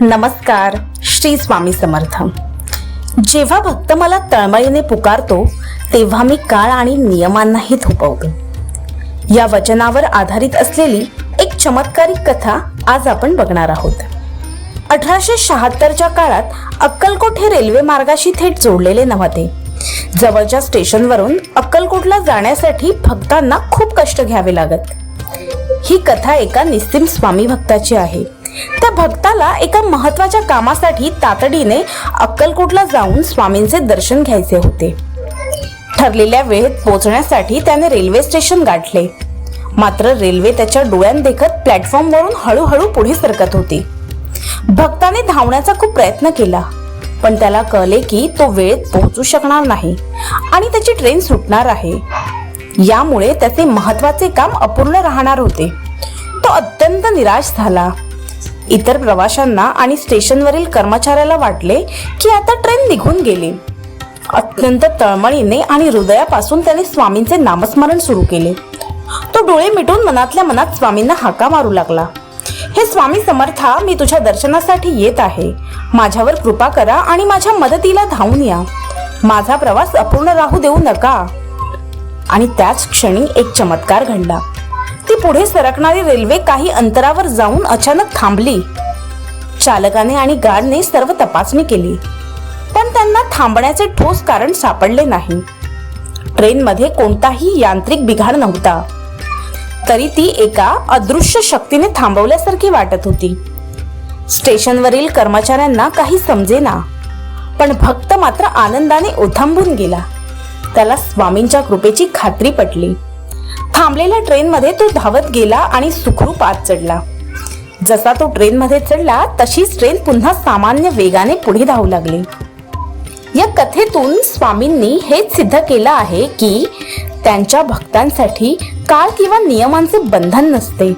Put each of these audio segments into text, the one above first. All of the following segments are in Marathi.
नमस्कार श्री स्वामी समर्थ. जेव्हा भक्त मला तळमळीने पुकारतो तेव्हा मी काळ आणि नियमांनाही थोपवतो. या वचनावर आधारित असलेली एक चमत्कारिक कथा आज आपण बघणार आहोत. अठराशे शहात्तरच्या काळात अक्कलकोट हे रेल्वे मार्गाशी थेट जोडलेले नव्हते. जवळच्या स्टेशनवरून अक्कलकोटला जाण्यासाठी भक्तांना खूप कष्ट घ्यावे लागत. ही कथा एका निस्तीम स्वामी भक्ताची आहे. त्या भक्ताला एका महत्त्वाच्या कामासाठी तातडीने अक्कलकोटला जाऊन स्वामींचे दर्शन घ्यायचे होते. ठरलेल्या वेळेत पोहोचण्यासाठी त्याने रेल्वे स्टेशन गाठले. मात्र रेल्वे त्याच्या डोळ्यांदेखत प्लॅटफॉर्मवरून हळूहळू पुढे सरकत होती. भक्ताने धावण्याचा खूप प्रयत्न केला पण त्याला कळले की तो वेळेत पोहोचू शकणार नाही आणि त्याची ट्रेन सुटणार आहे. यामुळे त्याचे महत्त्वाचे काम अपूर्ण राहणार होते. तो अत्यंत निराश झाला. इतर प्रवाशांना आणि स्टेशनवरील कर्मचाऱ्याला वाटले की आता ट्रेन निघून गेली. अत्यंत तळमळीने आणि हृदयापासून त्याने स्वामींचे नामस्मरण सुरू केले. तो डोळे मिटून मनातल्या मनात स्वामींना हाका मारू लागला. हे स्वामी समर्था मी तुझ्या दर्शनासाठी येत आहे. माझ्यावर कृपा करा आणि माझ्या मदतीला धावून या. माझा प्रवास अपूर्ण राहू देऊ नका. आणि त्याच क्षणी एक चमत्कार घडला. ती पुढे सरकणारी रेल्वे काही अंतरावर जाऊन अचानक थांबली. चालकाने आणि गार्डने सर्व तपासणी केली. पण त्यांना थांबण्याचे ठोस कारण सापडले नाही. ट्रेनमध्ये कोणताही यांत्रिक बिघाड नव्हता. तरी ती एका अदृश्य शक्तीने थांबवल्यासारखी वाटत होती. स्टेशनवरील कर्मचाऱ्यांना काही समजेना पण भक्त मात्र आनंदाने ओथंबून गेला. त्याला स्वामींच्या कृपेची खात्री पटली. थांबलेल्या ट्रेनमध्ये तो धावत गेला आणि सुखरूप आत चढला. जसा तो ट्रेनमध्ये चढला तशीच ट्रेन पुन्हा सामान्य वेगाने पुढे धावू लागली. या कथेतून स्वामींनी हेच सिद्ध केलं आहे की त्यांच्या भक्तांसाठी काळ किंवा नियमांचे बंधन नसते.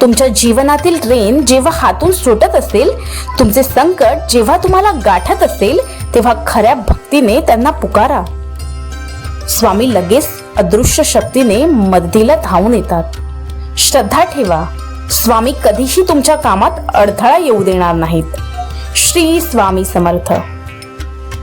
तुमच्या जीवनातील ट्रेन जेव्हा हातून सुटत असेल तुमचे संकट जेव्हा तुम्हाला गाठत असेल तेव्हा खऱ्या भक्तीने त्यांना पुकारा. स्वामी लगेच अदृश्य शक्तीने मदतीला धावून येतात. श्रद्धा ठेवा. स्वामी कधीही तुमच्या कामात अडथळा येऊ देणार नाहीत. श्री स्वामी समर्थ.